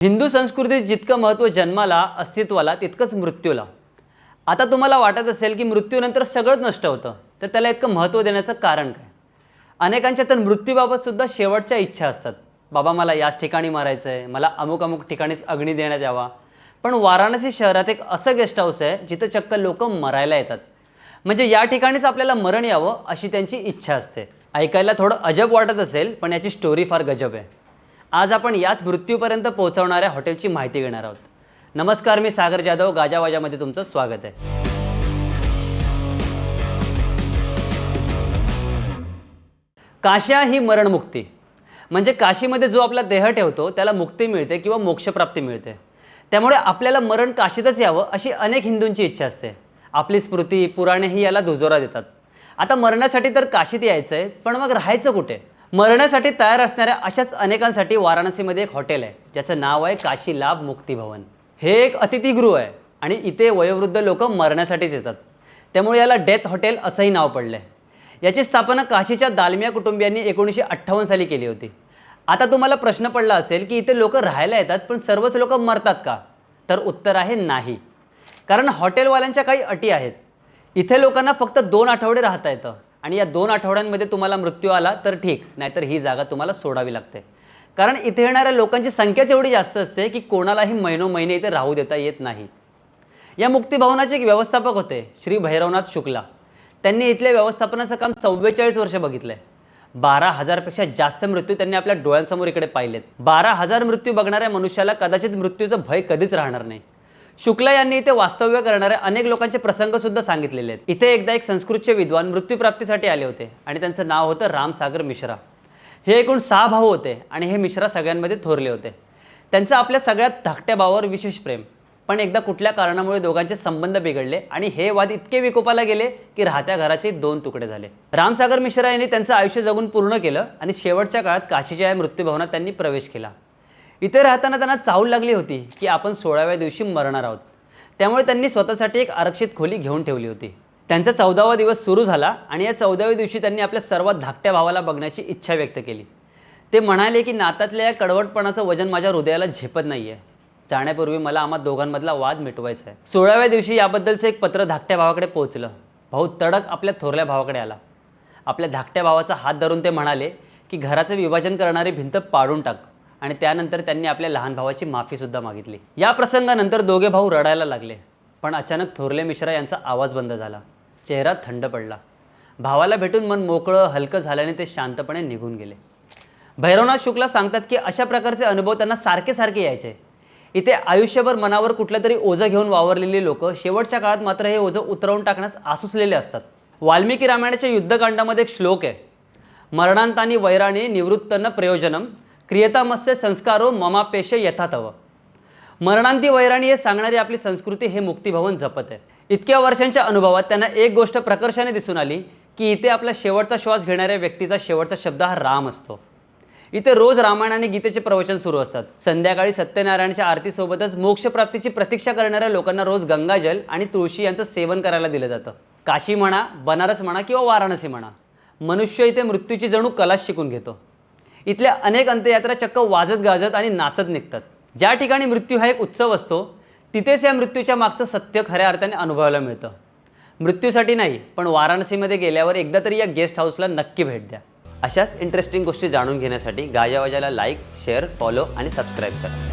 हिंदू संस्कृतीत जितकं महत्त्व जन्माला अस्तित्वाला तितकंच मृत्यूला. आता तुम्हाला वाटत असेल की मृत्यूनंतर सगळंच नष्ट होतं तर त्याला इतकं महत्त्व देण्याचं कारण काय? अनेकांच्या तर मृत्यूबाबतसुद्धा शेवटच्या इच्छा असतात. बाबा मला याच ठिकाणी मारायचं आहे मला अमुक अमुक ठिकाणीच अग्नी देण्यात यावा. पण वाराणसी शहरात एक असं गेस्ट हाऊस आहे जिथं चक्क लोक मरायला येतात. म्हणजे या ठिकाणीच आपल्याला मरण यावं अशी त्यांची इच्छा असते. ऐकायला थोडं अजब वाटत असेल पण याची स्टोरी फार गजब आहे. आज आपण याच मृत्यूपर्यंत पोहोचवणाऱ्या हॉटेलची माहिती घेणार आहोत. नमस्कार मी सागर जाधव. गाजावाजामध्ये तुमचं स्वागत आहे. काश्या ही मरणमुक्ती. म्हणजे काशीमध्ये जो आपला देह ठेवतो त्याला मुक्ती मिळते किंवा मोक्षप्राप्ती मिळते. त्यामुळे आपल्याला मरण काशीतच यावं अशी अनेक हिंदूंची इच्छा असते. आपली स्मृती पुराणेही याला दुजोरा देतात. आता मरण्यासाठी तर काशीत यायचं आहे पण मग राहायचं कुठे? मरण्यासाठी तयार असणाऱ्या अशाच अनेकांसाठी वाराणसीमध्ये एक हॉटेल आहे ज्याचं नाव आहे काशी लाभ मुक्ती भवन. हे एक अतिथीगृह आहे आणि इथे वयोवृद्ध लोक मरण्यासाठीच येतात. त्यामुळे याला डेथ हॉटेल असंही नाव पडलं आहे याची स्थापना काशीच्या दालमिया कुटुंबियांनी एकोणीसशे अठ्ठावन्न साली केली होती. आता तुम्हाला प्रश्न पडला असेल की इथे लोक राहायला येतात पण सर्वच लोक मरतात का? तर उत्तर आहे नाही. कारण हॉटेलवाल्यांच्या काही अटी आहेत. इथे लोकांना फक्त दोन आठवडे राहता येतं. आणि या दोन आठवड्यांमध्ये तुम्हाला मृत्यू आला तर ठीक. नाहीतर ही जागा तुम्हाला सोडावी लागते. कारण इथे येणाऱ्या लोकांची संख्याच एवढी जास्त असते की कोणालाही महिनो महिने इथे राहू देता येत नाही. या मुक्तिभवनाचे एक व्यवस्थापक होते श्री भैरवनाथ शुक्ला. त्यांनी इथल्या व्यवस्थापनाचं काम चव्वेचाळीस वर्ष बघितलंय. बारा हजारपेक्षा जास्त मृत्यू त्यांनी आपल्या डोळ्यांसमोर इकडे पाहिलेत. बारा हजार मृत्यू बघणाऱ्या मनुष्याला कदाचित मृत्यूचं भय कधीच राहणार नाही. शुक्ला यांनी इथे वास्तव्य करणाऱ्या अनेक लोकांचे प्रसंग सुद्धा सांगितलेले आहेत. इथे एकदा एक संस्कृतचे विद्वान मृत्यूप्राप्तीसाठी आले होते आणि त्यांचं नाव होतं रामसागर मिश्रा. हे एकूण सहा भाऊ होते आणि हे मिश्रा सगळ्यांमध्ये थोरले होते. त्यांचं आपल्या सगळ्यात धाकट्या भावावर विशेष प्रेम. पण एकदा कुठल्या कारणामुळे दोघांचे संबंध बिघडले आणि हे वाद इतके विकोपाला गेले की राहत्या घराचे दोन तुकडे झाले. रामसागर मिश्रा यांनी त्यांचं आयुष्य जगून पूर्ण केलं आणि शेवटच्या काळात काशीच्या या मृत्यूभवनात त्यांनी प्रवेश केला. इथे राहताना त्यांना चाहूल लागली होती की आपण सोळाव्या दिवशी मरणार आहोत. त्यामुळे त्यांनी स्वतःसाठी एक आरक्षित खोली घेऊन ठेवली होती. त्यांचा चौदावा दिवस सुरू झाला आणि या चौदाव्या दिवशी त्यांनी आपल्या सर्वात धाकट्या भावाला बघण्याची इच्छा व्यक्त केली. ते म्हणाले की नातातल्या या कडवटपणाचं वजन माझ्या हृदयाला झेपत नाही आहे जाण्यापूर्वी मला आम्हा दोघांमधला वाद मिटवायचा आहे सोळाव्या दिवशी याबद्दलचं एक पत्र धाकट्या भावाकडे पोहोचलं. भाऊ तडक आपल्या थोरल्या भावाकडे आला. आपल्या धाकट्या भावाचा हात धरून ते म्हणाले की घराचं विभाजन करणारी भिंत पाडून टाक. आणि त्यानंतर त्यांनी आपल्या लहान भावाची माफीसुद्धा मागितली. या प्रसंगानंतर दोघे भाऊ रडायला लागले पण अचानक थोरले मिश्रा यांचा आवाज बंद झाला. चेहरा थंड पडला. भावाला भेटून मन मोकळं हलकं झाल्याने ते शांतपणे निघून गेले. भैरवनाथ शुक्ला सांगतात की अशा प्रकारचे अनुभव त्यांना सारखे सारखे यायचे. इथे आयुष्यभर मनावर कुठलं तरी ओझं घेऊन वावरलेली लोक शेवटच्या काळात मात्र हे ओझं उतरवून टाकण्यास आसुसलेले असतात. वाल्मिकी रामायणाच्या युद्धकांडामध्ये एक श्लोक आहे मरणांतानी वैराणी निवृत्तन प्रयोजनम क्रियतामस्य संस्कारो ममापेशे यथातव. मरणांती वैराणी हे सांगणारी आपली संस्कृती हे मुक्तिभवन जपत आहे. इतक्या वर्षांच्या अनुभवात त्यांना एक गोष्ट प्रकर्षाने दिसून आली की इथे आपला शेवटचा श्वास घेणाऱ्या व्यक्तीचा शेवटचा शब्द हा राम असतो. इथे रोज रामायण आणि गीतेचे प्रवचन सुरू असतात. संध्याकाळी सत्यनारायणच्या आरतीसोबतच मोक्षप्राप्तीची प्रतीक्षा करणाऱ्या लोकांना रोज गंगाजल आणि तुळशी यांचं सेवन करायला दिलं जातं. काशी म्हणा बनारस म्हणा किंवा वाराणसी म्हणा मनुष्य इथे मृत्यूची जणू कलाच शिकून घेतो. इथल्या अनेक अंत्ययात्रा चक्क वाजत गाजत आणि नाचत निघतात. ज्या ठिकाणी मृत्यू हा एक उत्सव असतो तिथेच या मृत्यूच्या मागचं सत्य खऱ्या अर्थाने अनुभवायला मिळतं. मृत्यूसाठी नाही पण वाराणसीमध्ये गेल्यावर एकदा तरी या गेस्ट हाऊसला नक्की भेट द्या. अशाच इंटरेस्टिंग गोष्टी जाणून घेण्यासाठी गाजावाजाला लाईक शेअर फॉलो आणि सबस्क्राईब करा.